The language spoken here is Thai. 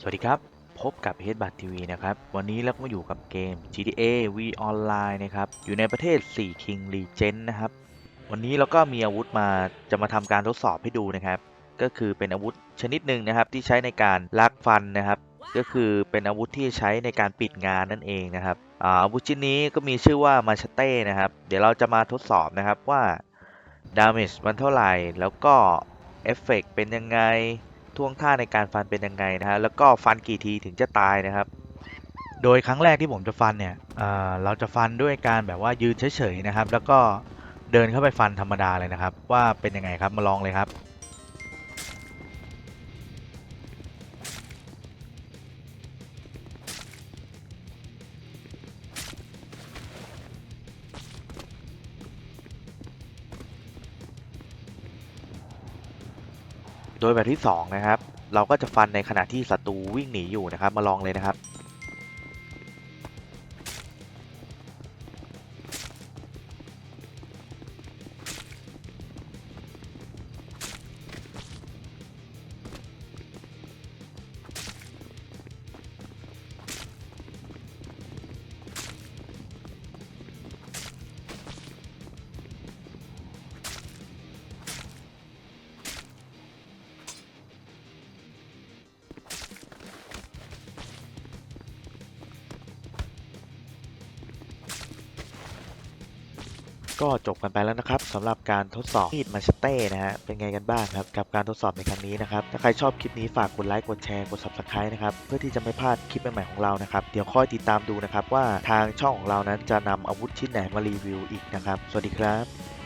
สวัสดีครับ พบกับ h e a d b u t TV นะครับ วันนี้เราก็มาอยู่กับเกม GTA V Online นะครับ อยู่ในประเทศ 4 King Legend นะครับ วันนี้เราก็มีอาวุธมาจะมาทำการทดสอบให้ดูนะครับ ก็คือเป็นอาวุธชนิดหนึ่งนะครับ ที่ใช้ในการลักฟันนะครับ ก็คือเป็นอาวุธที่ใช้ในการปิดงานนั่นเองนะครับอาวุธชิ้นนี้ก็มีชื่อว่ามาชเต้นะครับ เดี๋ยวเราจะมาทดสอบนะครับว่า damage มันเท่าไหร่ แล้วก็เอฟเฟกเป็นยังไง ท่วงท่าในการฟันเป็นยังไงนะฮะแล้วก็ฟันกี่ทีถึงจะตายนะครับ โดยครั้งแรกที่ผมจะฟันเนี่ยเอ่อเราจะฟันด้วยการแบบว่ายืนเฉยๆนะครับ แล้วก็เดินเข้าไปฟันธรรมดาเลยนะครับ ว่าเป็นยังไงครับมาลองเลยครับ โดยแบบที่2นะครับเราก็จะฟันในขณะที่ศัตรูวิ่งหนีอยู่นะครับ มาลองเลยนะครับ ก็จบกันไปแล้วนะครับสำหรับการทดสอบมีดมาชเต้นะฮะเป็นไงกันบ้างครับกับการทดสอบในครั้งนี้นะครับถ้าใครชอบคลิปนี้ฝากกดไลค์กดแชร์กด subscribe นะครับเพื่อที่จะไม่พลาดคลิปใหม่ๆของเรานะครับเดี๋ยวค่อยติดตามดูนะครับว่าทางช่องของเรานั้นจะนำอาวุธชิ้นไหนมารีวิวอีกนะครับสวัสดีครับ